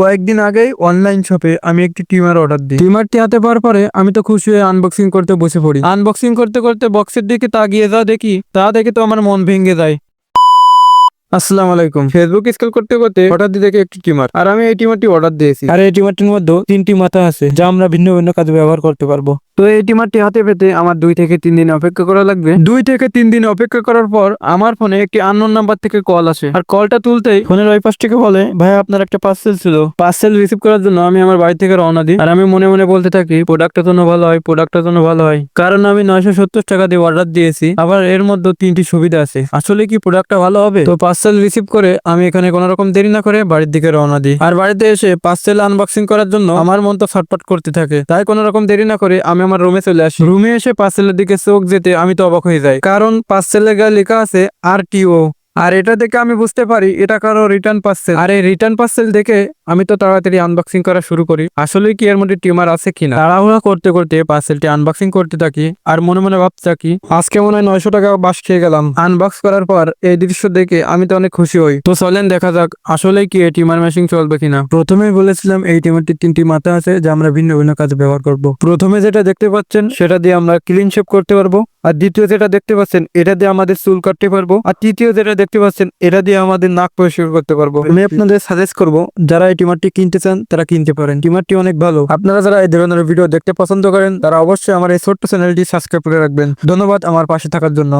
কয়েকদিন আগেই অনলাইন শপে আমি একটি টিমার অর্ডার দিই। টিমারটি হাতে পাওয়ার পরে আমি তো খুশি হয়ে আনবক্সিং করতে বসে পড়ি। আনবক্সিং করতে করতে বক্সের দিকে তাকিয়ে যা দেখি, তা দেখে তো আমার মন ভেঙে যায়। আসসালামু আলাইকুম। ফেসবুক স্ক্রল করতে করতে হঠাৎ দেখে একটি টিমার, আর আমি এই টিমারটি অর্ডার দিয়েছি। আর এই টিমারটির মধ্যে তিনটি মাথা আছে, যা আমরা ভিন্ন ভিন্ন কাজে ব্যবহার করতে পারব। তো এই টিমারটি হাতে পেতে আমার দুই থেকে তিন দিন অপেক্ষা করা লাগবে। দুই থেকে তিন দিন অপেক্ষা করার পর আমার ফোনে একটি আননোন নাম্বার থেকে কল আসে। আর কলটা তুলতেই ফোনের ওই পাশ থেকে বলে, ভাই, আপনার একটা পার্সেল ছিল। পার্সেল রিসিভ করার জন্য আমি আমার বাড়ি থেকে রওনা দিই। আর আমি মনে মনে বলতে থাকি প্রোডাক্টটা জন্য ভালো হয় প্রোডাক্টটা জন্য ভালো হয়। কারণ আমি নয়শো সত্তর টাকা দিয়ে অর্ডার দিয়েছি। আবার এর মধ্যে তিনটি সুবিধা আছে। আসলে কি প্রোডাক্টটা ভালো হবে? তো পার্সেল রিসিভ করে আমি এখানে কোনো রকম দেরি না করে বাড়ির দিকে রওনা দিই। আর বাড়িতে এসে পার্সেল আনবক্সিং করার জন্য আমার মন তো ছটপট করতে থাকে। তাই কোনো রকম দেরি না করে আমি আমার রুমে চলে আসি। রুমে এসে পার্সেলের দিকে চোখ যেতে আমি তো অবাক হয়ে যাই। কারণ পার্সেলের গায়ে লেখা আছে আর টিও আর এটা দেখে আমি বুঝতে পারি এটা কারও রিটার্ন পার্সেল আর এই রিটার্ন পার্সেল দেখে আমি তো তাড়াতাড়ি আনবক্সিং করা শুরু করি। আসলে কি এর মধ্যে টিউমার আছে কিনা তাড়াহুড়া করতে করতে পার্সেলটি আনবক্সিং করতে থাকি আর মনে মনে ভাবতে থাকি, আজকে মনে হয় নয়শো টাকা বাস খেয়ে গেলাম। আনবক্স করার পর এই দৃশ্য দেখে আমি তো অনেক খুশি হই। তো চলেন দেখা যাক আসলে কি এই টিমার মেশিন চলবে কিনা প্রথমে বলেছিলাম এই টিমারটির তিনটি মাথা আছে যা আমরা ভিন্ন ভিন্ন কাজে ব্যবহার করব। প্রথমে যেটা দেখতে পাচ্ছেন, সেটা দিয়ে আমরা ক্লিন শেপ করতে পারব। আর দ্বিতীয় যেটা দেখতে পাচ্ছেন, এটা দিয়ে আমাদের চুল কাটতে পারব। আর তৃতীয় যেটা দেখতে পাচ্ছেন, এটা দিয়ে আমাদের নাক পরিষ্কার করতে পারব। আমি আপনাদের সাজেস্ট করব, যারা টিমারটি কিনতে চান, তারা কিনতে পারেন। টিমারটি অনেক ভালো। আপনারা যারা এই ধরনের ভিডিও দেখতে পছন্দ করেন, তারা অবশ্যই আমার এই ছোট্ট চ্যানেলটি সাবস্ক্রাইব করে রাখবেন। ধন্যবাদ আমার পাশে থাকার জন্য।